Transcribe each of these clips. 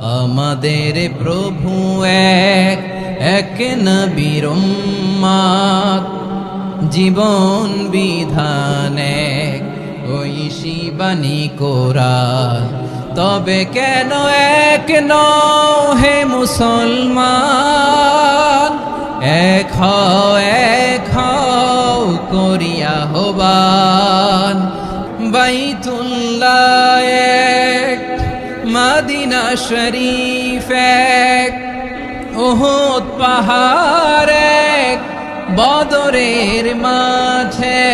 আমাদের প্রভু এক এক নবীর জীবন বিধান এক, ওই শিবানী তবে কেন এক হে মুসলমান? এক এক করিয়া হবান বাইতুল্লাহ মাদিনা শরীফ। এক ওহদ পাহাড় এক বদরের মাঝে।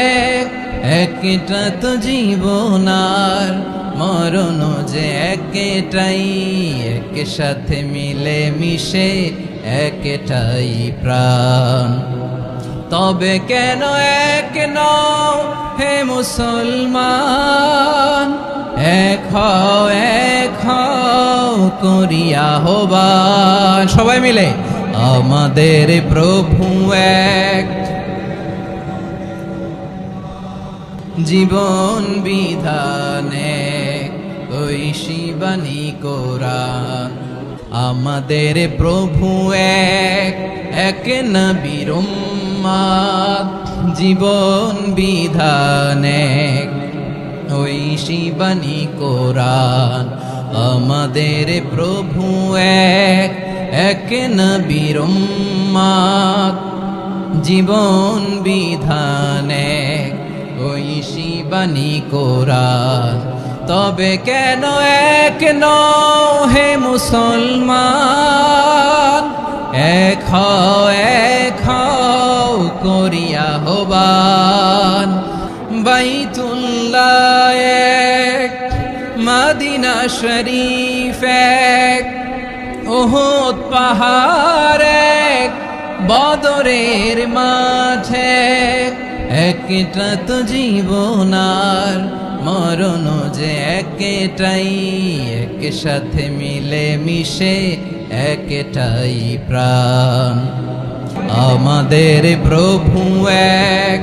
একটা তো জীবনার মরণ যে একটাই এক সাথে মিলে মিশে একটাই প্রাণ। তবে কেন এক নও হে মুসলমান? এক এক করিয়া হবান সবাই মিলে। আমাদের প্রভু এক। জীবন বিধানে শিবানী কোরআন। আমাদের প্রভু এক। এক নবীর জীবন বিধানে ওই শিবানী কোরআন। আমাদের প্রভু এক এক নবীর উম্মাদ। জীবন বিধানে ওই শিবানী কোরআন। তবে কেন এক হে মুসলমান? এক এক করিয়া হবান। বাইতুল্লাহ এক, মাদিনা শরীফ এক ওহদ পাহাড় এক, বদরের মাঝে একটা তো জীবনার মরণ যে একটাই এক সাথে মিলে মিশে একটাই প্রাণ। আমাদের প্রভু এক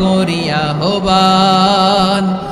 করিয়া হবান।